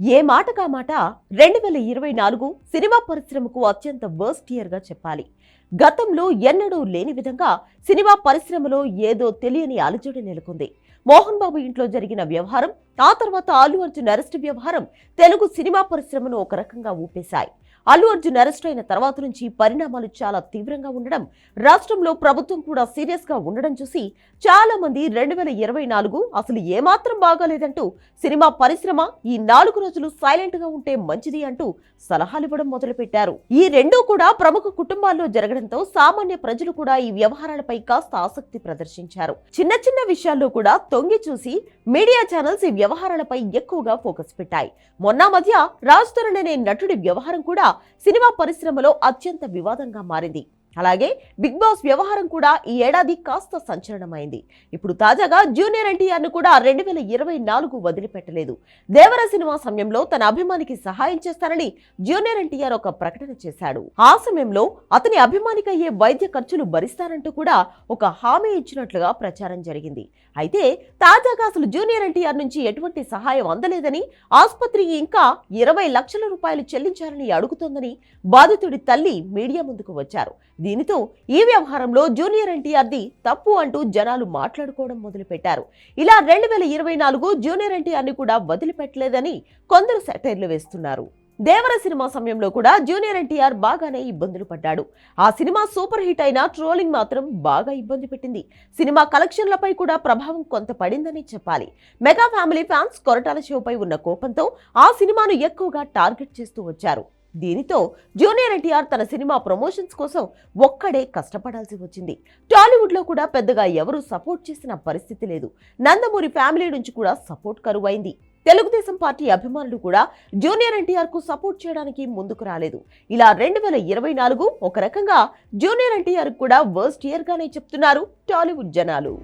ఏ మాటకా మాట రెండు వేల ఇరవై నాలుగు సినిమా పరిశ్రమకు అత్యంత వర్స్ట్ ఇయర్గా చెప్పాలి. గతంలో ఎన్నడూ లేని విధంగా సినిమా పరిశ్రమలో ఏదో తెలియని అలజడి నెలకొంది. మోహన్ బాబు ఇంట్లో జరిగిన వ్యవహారం ఆ తర్వాత అల్లు అర్జున్ అరెస్ట్ వ్యవహారం తెలుగు సినిమా పరిశ్రమను ఒక రకంగా ఊపేశాయి. అల్లు అర్జున్ అరెస్ట్ అయిన తర్వాత నుంచి పరిణామాలు చాలా తీవ్రంగా ఉండడం రాష్ట్రంలో ప్రభుత్వం కూడా సీరియస్గా ఉండడం చూసి చాలా మంది రెండు వేల ఇరవై నాలుగు అసలు ఏమాత్రం బాగాలేదంటూ సినిమా పరిశ్రమ ఈ నాలుగు రోజులు సైలెంట్గా ఉంటే మంచిది అంటూ సలహాలు ఇవ్వడం మొదలుపెట్టారు. ఈ రెండూ కూడా ప్రముఖ కుటుంబాల్లో జరగడంతో సామాన్య ప్రజలు కూడా ఈ వ్యవహారాలపై కాస్త ఆసక్తి ప్రదర్శించారు. చిన్న చిన్న విషయాల్లో కూడా తొంగి చూసి మీడియా ఛానల్స్ ఈ వ్యవహారాలపై ఎక్కువగా ఫోకస్ పెట్టాయి. మొన్న మధ్య రాజ్ తరుణ్ అనే నటుడి వ్యవహారం కూడా సినిమా పరిశ్రమలో అత్యంత వివాదంగా మారింది. అలాగే బిగ్ బాస్ వ్యవహారం కూడా ఈ ఏడాది కాస్త సంచలనమైంది. ఇప్పుడు తాజాగా జూనియర్ ఎన్టీఆర్ను కూడా రెండు వేల ఇరవై నాలుగు వదిలిపెట్టలేదు. దేవర సినిమా సమయంలో తన అభిమానికి సహాయం చేస్తానని జూనియర్ ఎన్టీఆర్ ఒక ప్రకటన చేశాడు. ఆ సమయంలో అతని అభిమానికి అయ్యే వైద్య ఖర్చులు భరిస్తానంటూ కూడా ఒక హామీ ఇచ్చినట్లుగా ప్రచారం జరిగింది. అయితే తాజాగా అసలు జూనియర్ ఎన్టీఆర్ నుంచి ఎటువంటి సహాయం అందలేదని ఆసుపత్రి ఇంకా ఇరవై లక్షల రూపాయలు చెల్లించాలని అడుగుతోందని బాధితుడి తల్లి మీడియా ముందుకు వచ్చారు. దీనితో ఈ వ్యవహారంలో జూనియర్ ఎన్టీఆర్ది తప్పు అంటూ జనాలు మాట్లాడుకోవడం మొదలుపెట్టారు. ఇలా రెండు వేల ఇరవై నాలుగు జూనియర్ ఎన్టీఆర్ని కూడా వదిలిపెట్టలేదని కొందరు సెటైర్లు వేస్తున్నారు. దేవర సినిమా సమయంలో కూడా జూనియర్ ఎన్టీఆర్ బాగానే ఇబ్బందులు పడ్డాడు. ఆ సినిమా సూపర్ హిట్ అయినా ట్రోలింగ్ మాత్రం బాగా ఇబ్బంది పెట్టింది. సినిమా కలెక్షన్లపై కూడా ప్రభావం కొంత పడిందని చెప్పాలి. మెగా ఫ్యామిలీ ఫ్యాన్స్ కొరటాల షోపై ఉన్న కోపంతో ఆ సినిమాను ఎక్కువగా టార్గెట్ చేస్తూ వచ్చారు. దీనితో జూనియర్ ఎన్టీఆర్ తన సినిమా ప్రమోషన్స్ కోసం ఒక్కడే కష్టపడాల్సి వచ్చింది. టాలీవుడ్లో కూడా పెద్దగా ఎవరూ సపోర్ట్ చేసిన పరిస్థితి లేదు. నందమూరి ఫ్యామిలీ నుంచి కూడా సపోర్ట్ కరువైంది. తెలుగుదేశం పార్టీ అభిమానులు కూడా జూనియర్ ఎన్టీఆర్కు సపోర్ట్ చేయడానికి ముందుకు రాలేదు. ఇలా రెండు వేల ఇరవై నాలుగు ఒక రకంగా జూనియర్ ఎన్టీఆర్ కూడా వర్స్ట్ ఇయర్ గానే చెప్తున్నారు టాలీవుడ్ జనాలు.